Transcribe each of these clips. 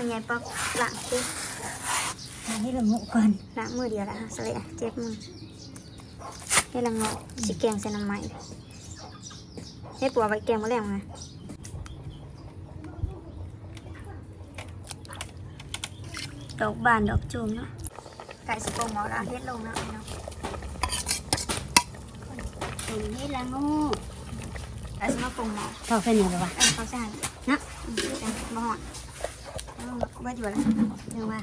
างไงปอกหลังสิมาให้ละงูก่อนล้างมือเดียวละสเลยเจ็บมือให้ละงอกสิแกงใส่น้ำมันให้ปัวไว้แกงมาแล้วไงดอกบานดอกจูมเนาะไก่สปงหมอละเฮ็ดลงเนาะพี่น้องเป็นให้ละงูไก่สมาปรุงหมอพอเป็นยังไงวะเอ้ยเขาใส่นะอืมจังมาหอด เอาไว้อยู่แล้วเรียกว่า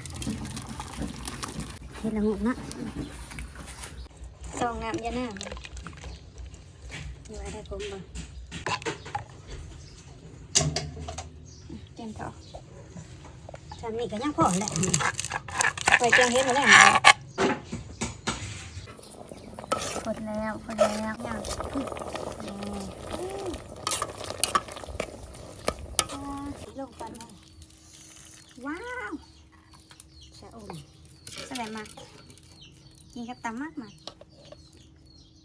ให้ละงูนะซองน้ำยาหน้าอยู่ กินกับตำมากมาก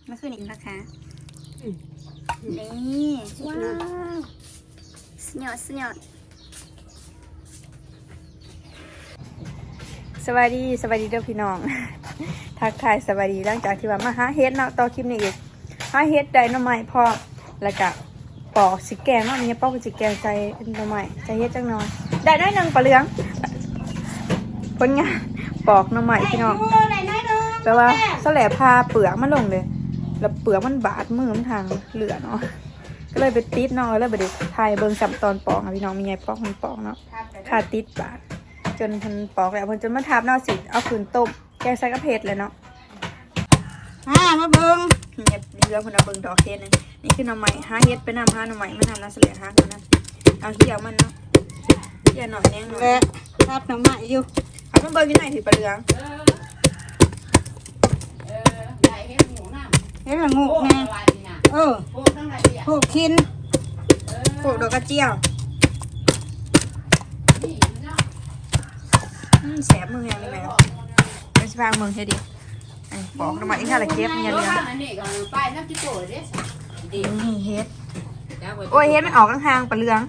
ไม่ขึ้นอีกราคานี่ว้าวสุดยอดสุดยอดสวัสดีสวัสดีเด้อพี่น้อง ทักทายสวัสดีหลังจากที่ว่ามาหาเฮ็ดเนาะต่อคลิปนี้อีกหาเฮ็ดได้หน่อไม้พอแล้วก็ปอกสิแกงเนาะนี่ปอกสิแกงใส่หน่อไม้ใส่เฮ็ดจังหน่อยได้น้หนึ่งปลาเหลืองผลงานปอกหน่อไม้พี่น้อง แปลว่าสแลบพาเปลือกมันลงเลย แล้วเปลือกมันบาดมือมันทางเหลือเนาะก็เลยไปติดเนาะแล้วไปเด็ทายเบิ่งสับตอนปอกอะพี่น้องมีไงปอกมันปอกเนาะขาดติดบาดจนเพันปอกแล้วเพันจนมาทับเนาะสิเอาขืนต้มแกงใส่กระเพดเลยเนาะอ่ามาเบิ่งเนี่ยเรือเพันเอาเบิ่งดอกเฮ็ดนี่นี่คือหน่อไม้หาเฮ็ดไปนำหาหน่อไม้มาทำน้ำเสลียหาคนนั้นเอาเหี่ยวมันเนาะเหี่ยวหน่อยแนงหน่อยและทับน้ำมันอยู่เอามาเบิ่งอยู่ไหนถือปลาเหลือง ให้ละงูแน่เออพวกคินปลูกดอกกระเจียวอืมแสบมือแหงเลยแม่เป็นสภางเมืองเฮ็ดดิไอ้ปอกหน่อไม้อีกท่าละเก็บเนี่ยเหลืองนี่เฮ็ดโอ้ยเฮ็ดมันออกข้างๆปลาเหลือง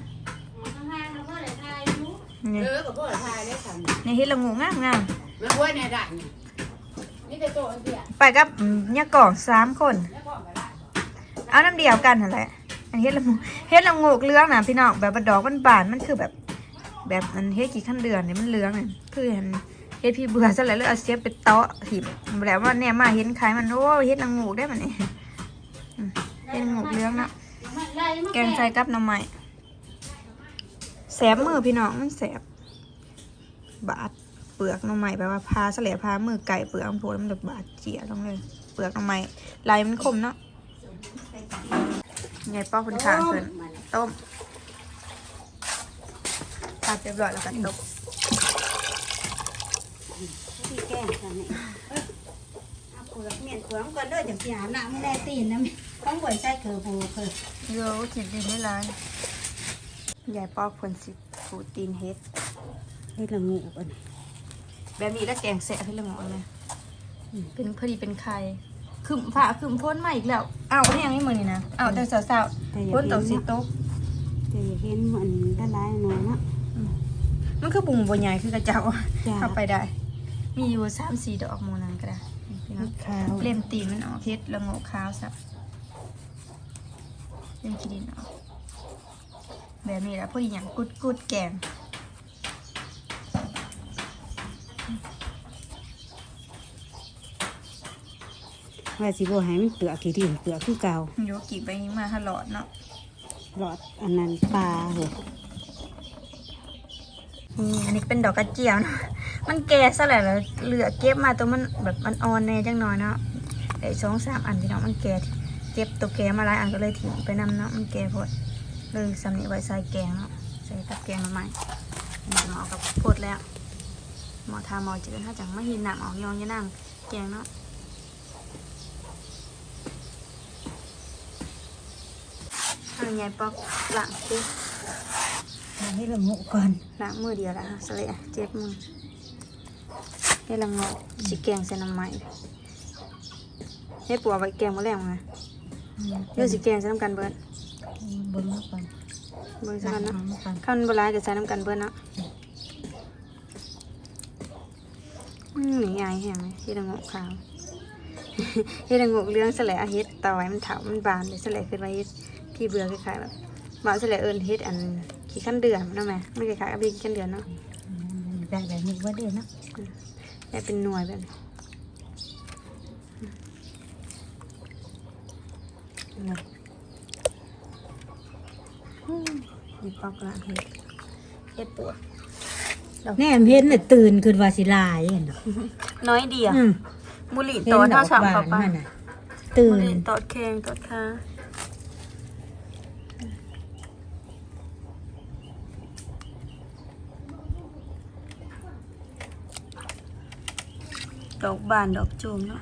นี่เออกับพ่อทายได้สั่งนี่เฮ็ดละงูงามงามมาไว้ในด่านนี่ นี่แต่โตอันเดียวไปกับอืมเนี่ยกล่องสามคน แล้วพ่อมาได้เอาน้ำเดียวกันนั่นแหละอันเฮ็ดละงูเฮ็ดละงูเหลืองนะพี่น้องแบบว่าดอกมันบานมันคือแบบ แบบมันเฮ็ดกี่ขั้นเดือนเนี่ยมันเหลืองเนี่ยคือเห็นเฮ็ดพี่เบื่อซะแล้วเลยเอาเสียบไปเตาะหิบแล้วว่าเนี่ยมาเห็นขายมันโอ้เฮ็ดละงูได้มันนี่อืมเฮ็ดละงูเหลืองเนาะแกงใส่กับหน้ำไม้แสบมือพี่น้องมันแสบบาดเปลือกหน้ำไม้แบบว่าพาสะแหลพามือไก่เปลือกมันโผล่แล้วมันแบบบาดเจียลงเลยเปลือกหน้ำไม้ลายมันคมเนาะใหญ่ป้อคนขางเพิ่นต้มตัดเรียบร้อยแล้วกันต้มที่แก้งกันนี่เอาเปลือกเมียนเปลือกก่อนเด้อจังสิหาหน้าไม่ได้ตีนนะต้องบ่ใส่เกลือโบเกลือโยจิตดีไม่ร้ายใหญ่ป้อคนสิฟูตีนเฮ็ดให้ละงูก่อน แบบนี้แล้วแกงแสะให้ละหมอเลยเป็นพอดีเป็นไข่ขึ้นผ่าขึ้นพ้นมาอีกแล้วอ้าวนี่ยังไม่มือนี่นะอ้าวแต่สาวๆพ้นตกสิตกแต่อย่าเห็นมันละลายหน่อยเนาะมันคือบุ่งบัวใหญ่คือกระเจ้าจ้าเข้าไปได้ มีอยู่สามสี่ดอกโมนันก็ได้นี่พี่น้องขาวเล่มตีนมันออกเฮ็ดละโงกขาวสับเล่มขี้ดินออกแบบนี้แหละพอดีอย่างกุดกุดๆแกง ว่าสิบ่ให้มันเปลือกขี้ดินเปลือกคือเก่าโยกิไปมาหลอดเนาะหลอดอันนั้นปลาเหรอนี่อันนี้เป็นดอกกระเจียวเนาะมันแก่ซะแล้วแล้วเหลือเก็บมาตัวมันแบบมันอ่อนแน่จังหน่อยเนาะไอ้สองสามอันพี่น้องมันแก่เก็บตัวแก่มาหลายอันก็เลยทิ้งไปนำเนาะมันแก่พดเลยสำนีไว้ใส่แกงเนาะใส่กับแกงมาใหม่หมอกับพดแล้วหมอทาหมอจืดถ้าจังไม่หินหนักออกยองยะนั่งแกงเนาะ เอาไงปอกหลังสิมาให้ละงูก่อนล้างมือเดียวละสเลยเจ็บมือให้ละงอกสิแกงใส่น้ำไม้ให้ปัวไว้แกงมาแล้วไงเดี๋ยวสิแกงใส่น้ำกันเบิร์ดเบิ่งมาก่อนเบิร์ดใส่กันนะข้าวมันโบราณจะใส่น้ำกันเบิร์ดนะอืมนี่ไงเห็นไหมที่ระงกขาวที่ระงกเรื่องแสลอาเฮ็ดต่อไว้มันเถามันบานเลยแสลยขึ้นมาเฮ็ด พี่เบื่อคล้ายๆแบบบานแสลเอิญเฮ็ดอันขี้ขั้นเดือนนั่นไหมไม่คล้ายๆกับพี่ขี้ขั้นเดือนเนาะได้แบบนี้ว่าเด้เนาะได้เป็นหน่วยแบบนี้นะอืมนี่ปอกละเฮ็ดเฮ็ดปวดแน่เห็นน่ะตื่นขึ้นว่าสิลายเห็นเนาะน้อยเดียวอืมบุหรี่ตัวเท่าสามเข้าไปนั่นน่ะตื่บุนหรี่ตอดแข้งตอดขา ดอกบานดอกจูมเนาะ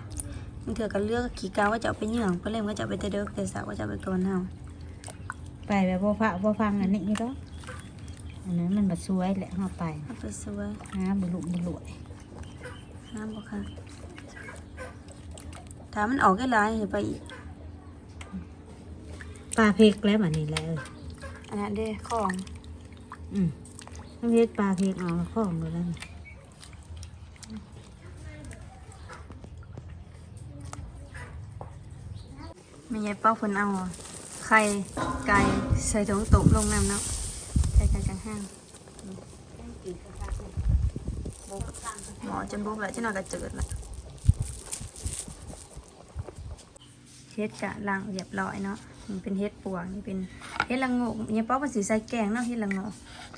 มันเถื่อกันเลือกขี่กาว่าจะเอาไปเหยื่องเพราะเล่มว่าจะเอาไปแต่เด็กแต่สาวว่าจะเอาไปก่อนเฮาไปแบบบ่พระบ่ฟังอันนี้นี่ดอกอันนั้นมันบ่สวยแหละเฮาไปเอาไปสวยหาบ่ลุบ่รวยน้ำบ่ค่ะถ้ามันออกได้หลายเดี๋ยวไปอีกปลาเพกแล้วบัดนี้แหละเอออันนั้นเด้ของอืมน้ำเพชรปลาเพกเอาข้องเลยแล้วนี่ ยายเป้าเพิ่นเอา ไข่ไก่ใส่ถุงตุ่มลงน้ำเนาะไข่ไก่กลางห้างบุกหมอจนบุกแล้วจะนอนกระเจิดละเฮ็ดกะล้างเรียบร้อยเนาะนี่เป็นเฮ็ดปวกนี่เป็นเฮ็ดละงกยายป้าเป็นสีใส่แกงเนาะเฮ็ดละงก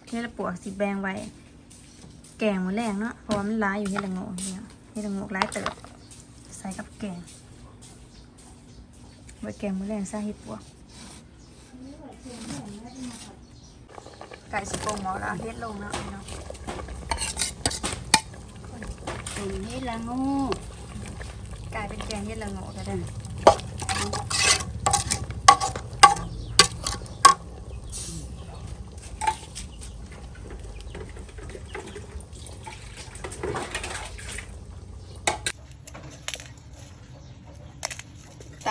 เฮ็ดละปวกสีแบงไว้ แกงมื้อแรงเนาะเพราะมันร้ายอยู่เฮ็ดละงกเนี่ยเฮ็ดละงกร้ายเติบใส่กับแกง ไว้แกงมื้อแรงซาเฮ็ดปัวไก่สโปงหมอละเฮ็ดลงแล้วเนาะเป็นเฮ็ดละงูกลายเป็นแกงเฮ็ดละโงกก็ได้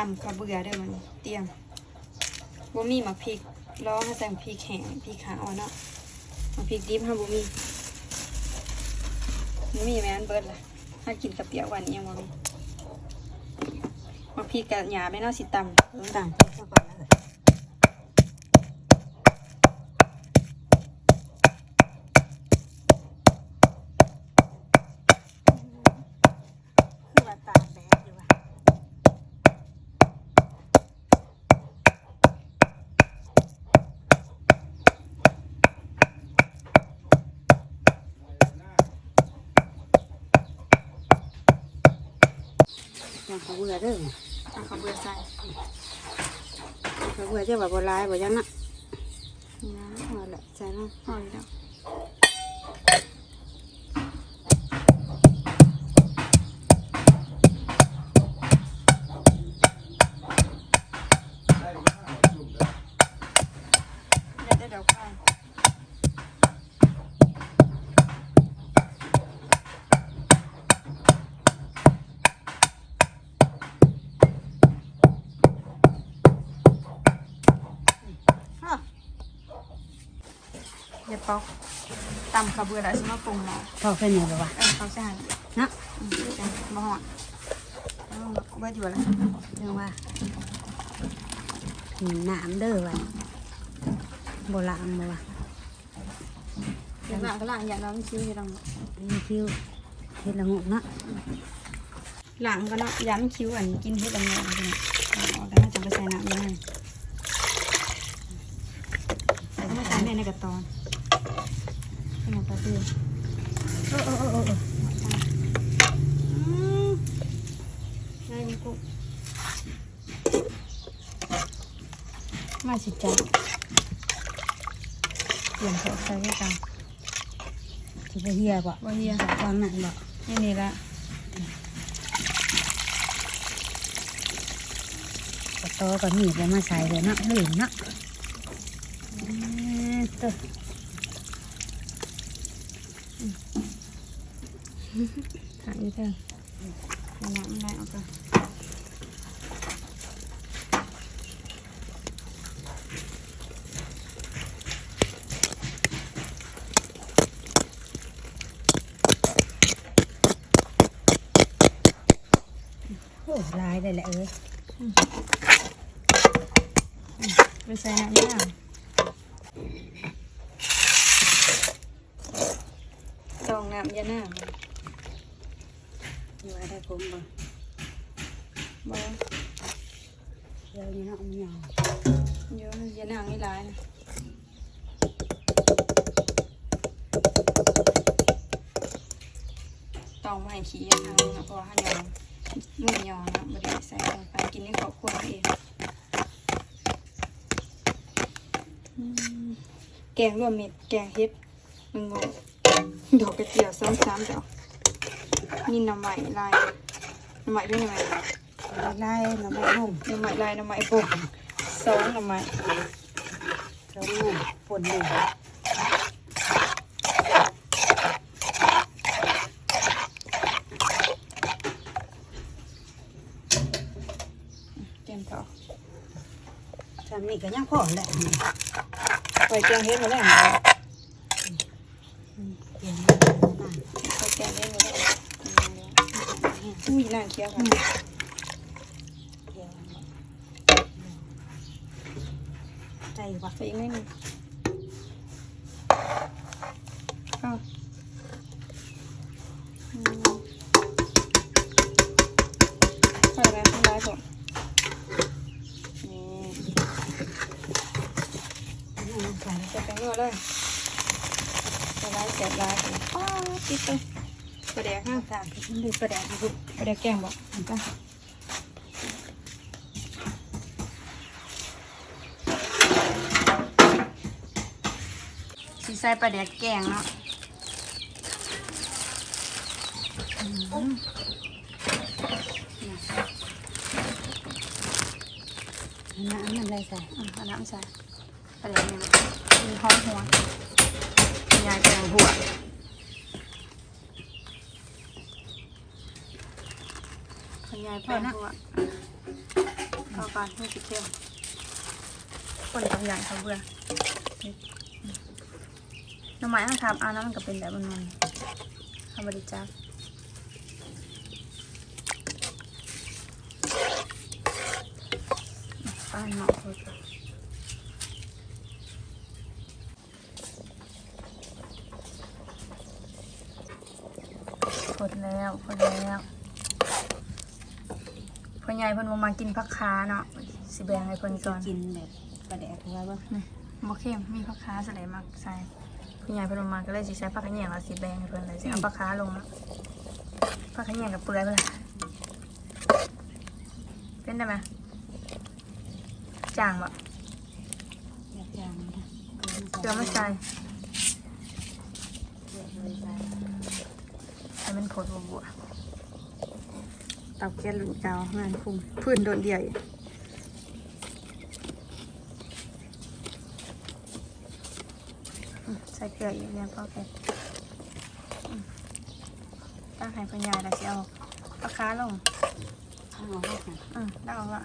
ตำกระเบือเด้อมันเตรียมบ่มีหมักพริกรอให้ใส่พริกแห้งพริกขาวเนาะหมักพริกดิบห้าบ่มีบ่มีแม่นเบิดล่ะถ้ากินกับเปียกวานนี้ยังบ่มีหมักพริกกับหยาไม่เนาะสิตำต่างกันก่อนเลยคือว่าตากแดดอยู่ว่ะ ยังเขาเบื่อเด้อเอาข้าวเบื่อใส่เขาเบื่อจะแบบโบราณบ่ยังน่ะนี่นะเอาละใส่เนาะเอาอีกแล้วเดี๋ยวเดี๋ยวข้าว อ้าว เดี๋ยวปอก ตำข้าวเบื่อแล้วสิมาปรุงหม้อพอเป็นยังไงวะเออเขาใส่หั่นนะอืมใส่บ่ฮอดเอาเบิดอยู่แล้วเรื่องว่าน้ำเด้อวะโบราณบ่วะเดี๋ยวหลังก็หลังอย่างเราไม่คิ้วอยู่ตรงนั้นนี่คิวเฮ็ดละงกเนาะหลังก็เนาะย้ำคิ้วอันกินเฮ็ดอันนี้อันนี้เอาออกแล้วน่าจะไปใส่น้ำยังไงแต่ถ้าไม่ใส่แม่ในกระตอน ขนมปลาเดือโอ้โอ้โอ้โอ้อืมง่ายนี่กุ๊กมาสิจ้าเปลี่ยนเถอใส่กันสิไปเฮียบ่บ่เฮียตอนนั้นบ่นี่นี่ละกระโตก็มีดแล้วมาใส่เลยนาะลื่นนะเอ้ยเตัว หาอีเถอะเอาน้ำได้เอาไปอลายได้แหละเอ้ยไปใส่น้ำย่างตองน้ำยาหน้าอยู่อะไรผมบ่บ่เดี๋ยวนี้เนาะมันยาวเดี๋ยอะยาหน้าไม่ร้ายนะตองไม่ขี้ยาหน้านะเพราะว่าหยองมือยองนะบ่ได้ใส่ลงไปกินในครอบครัวเองแกงรวมมิตรแกงเฮ็ดมึงงงดอกกระเจียวซ้ำๆดอก มีหน้ำใหม่ลายหน้ำใหม่ด้วยหน้ำใหม่ลายน้ำมันนุ่มหน้ำใหม่ อุ้ยน่าเคี้ยวค่ะใจวะใส่อีกนิดนึงอ้าวอืมใส่อะไรข้างในผมนี่นี่มันใส่ใส่แป้งนวดเลยใส่ลายเสียบลายป้าติดเลย ประเดี๋ยวห้าตามที่มันดูประแดดดูประเดี๋ยวแกงบอกมันก็สีใส่ปลาแดกแกงเนาะน้ำมันเลยใส่อืมเอาน้ำใส่ปลาแดกเนี่ยมีหอมหัวยายแกงหัว คุณยายแป้งหัวเข้ากันให้สิเข้มคนต้องใหญ่เขาเบื่อน้ำไม้ต้องทำเอาน้ำมันก็เป็นแบบมันๆทำบริจาคป้านเหมาะเลย คนแล้วคนแล้ว พ่อใหญ่เพิ่นบ่มากินผักขาเนาะสิแบ่งให้เพิ่นก่อนกินแบบประแดดเอาไว้บ่นี่บ่เค็มมีผักขาใส่ได้มักใส่พ่อใหญ่เพิ่นบ่มาก็เลยสิใส่ผักขะแยงแล้วสิแบ่งให้เพิ่นเลยสิเอาผักขาลงเนาะผักขะแยงกับเปลือยเพิ่นล่ะเป็นได้ไหมจางบ่แบบจางนะเกลือมาใส่เกลือเลยใส่ให้มันผดบัวๆ เตับแก๊สหลุดเจ้างานคุมพื้นโดนเดียวอีกอืมใส่เกลืออีกแล้วก็เป็นตั้งให้ปัญญาแล้วสิเอาปลาค้าลงข้าวเอาไว้ค่ะอืมตั้งเอาละ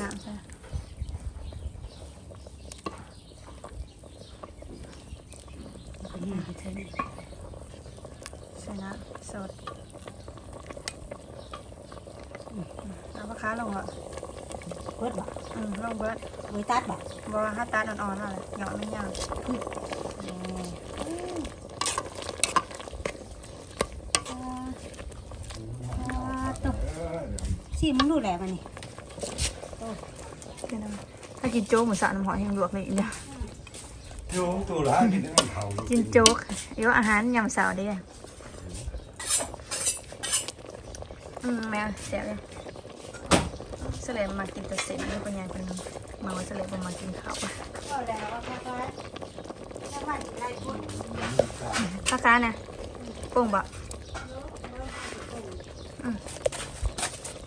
น้ำใช่ เอาไปนี่ไปเถอะนี่ ใส่น้ำสดอืม เอาปลาค้าลงเหรอเบิดบ่อืมลงเบิดไว้ตัดบ่บอถ้าตาดอ่อนๆนั่นแหละหยอดไม่ยาวสิมึงดูแลมันนี่นี่นะถ้ากินโจ๊กหมูสะน้ำหอยแห้งลวกนี่เนี่ยโยมตัวละกินได้มันเผากินโจ๊กเดี๋ยวอาหารยำเสาร์ได้อืมแมวเสียเลยเส ลมมากินแต่เส้นนี่เป็นยังเป็นมาว่าเสลมมากินข้าวปะก็แล้วว่าพ่อก็ถ้ามันไรพุ่นข้าวค้าเนี่ยโป่งบะ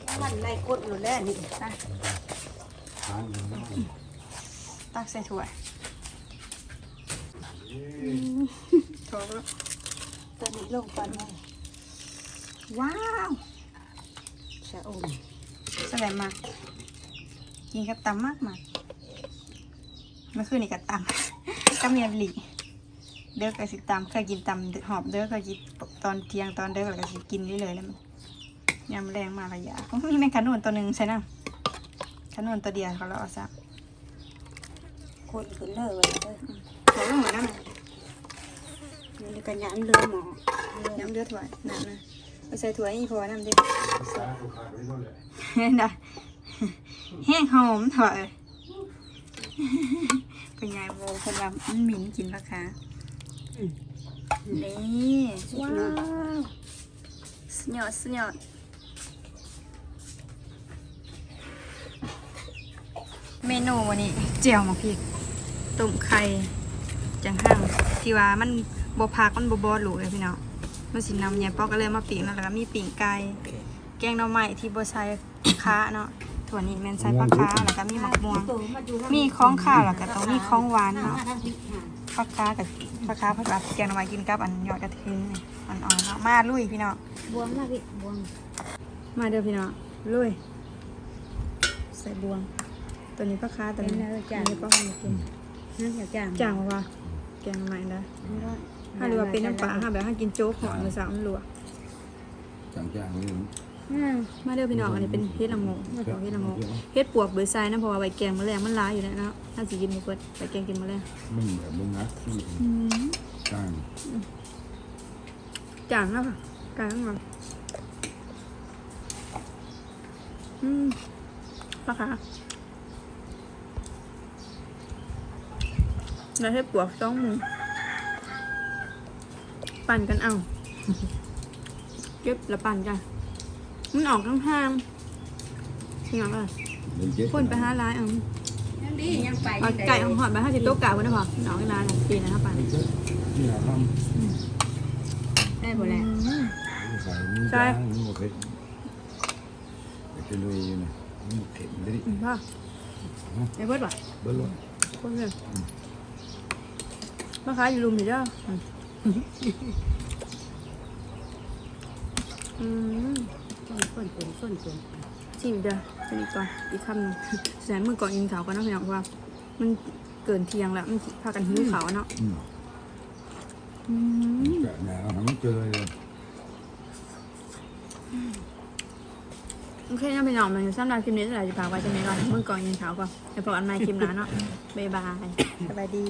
ถ้ามันไรกดหมดแล้วนี่นะหางอยู่นั่นตักใส่ถ้วยโถตัวนี้ลงไปเลยว้าวชะอม เสลมมากินกับตำมากมากเมื่อคืนนี่ก็ตำก็เมียบหลีเด้อก็สิตำเคยกินตำหอบเด้อก็กินตอนเที่ยงตอนเด้อแล้วก็สิกินเรื่อยๆแล้วมันยามแรงมาระยะโอ้ยมีแมงขนุนตัวหนึ่งใช่นะขนุนตัวเดียวเขาเราเอาซะคนขึ้นเลยเว้ยเด้อขอลงหัวน้ำนี่กันยันเรือหมอน้ำเดือดถวายน้ำนะ ไปใส่ถั่วอีพอน้ำดิสายลูกค้าไปนู่นเลยเห็นได้แห้งหอมถอยเป็นไงโบคนว่ามันหมิ่นกินปะคะนี่ว้าวสุดยอดสุดยอดเมนูวันนี้เจียวหมกพริกต้มไข่จังห้างที่ว่ามันบพักมันบบอหลูเลยพี่น้อง มันสินำยายปอกก็เลยมาปิ่งแล้วก็มีปิ่งไก่แกงหน่อไม้ที่บใช้ค้าเนาะถั่วนี้แมนใช้ปลาค้าแล้วก็มีหมกม่วง มีของข้าวแล้วก็ต้องมีของหวานเนาะทางพริกค่ะปลาค้ากับปลาค้าผัดแบบแกงหน่อไม้กินกับอันยอดกระถิ่นนี่อ่อนๆเนาะมาลุยพี่น้องบวงมาพี่บวงมาเด้อพี่น้องลุยใส่บวง ตัวนี้ปลาค้าตัวนี้อันนี้ปลาหอยกินนั่นอยากจ้างจางบ่ว่าแกงหน่อไม้ได้ ถ้าหรือว่าเป็นน้ำปลาถ้าแบบถ้ากินโจ๊กหอมหรือสามหลวกจังจังนี่อืมมาเด้อพี่น้องอันนี้เป็นเฮ็ดละโงงเฮ็ดเฮ็ดละโงงเฮ็ดปวกเบอร์ไซน์นะเพราะว่าใบแกงมะแรงมันร้ายอยู่แล้วเนาะถ้าสิกินบ่เปิดใบแกงกินมะแรงมึงแบบมึงนะที่อืมจ้างจางแล้วค่ะกลางแล้วอืมปลาคะเราให้ปวกสองมือ ปั่นกันเอาเก็บแล้วปั่นกัน มันออกทั้งห้างๆนี่หรอเดินเจ๊คนไปห้าร้ายเอะยังดียังไปเอาไก่เอาหอดไปห้าสิบโต๊ะกะไว้นะพอหนองร้านปีนะครับปั่นนี่แหละทได้หมดแล้วอืมำใส่มึงจ้างมึงหมดเพชรจะลุยอยู่นะมึงเข็มได้ดิอืมพ่อไอ้เบิร์ดว่ะเบิ้ลเลยคนเลยมาขายอยู่ลุมอยู่เด้ออืม อืมส้นส้นส้นส้นส้นชิมเด้อจะอีกก่อนอีกคำหนึงแสนมือก่อนกินเขาวก่อนเนาะพี่น้องเพราะว่า มันเกินเที่ยงแล้ว มันพากันหิวเขาวเนาะอืมอืมแกะแนวหาไม่เจอเลยโอเคนะพี่น้องมันสำหรับคลิปนี้เราจะพากไว้จะมีก่อนมือก่อนกินเขาวก่อนเดี๋ยวพบกันใหม่คลิปหน้าเนาะบ๊ายบายสบายดี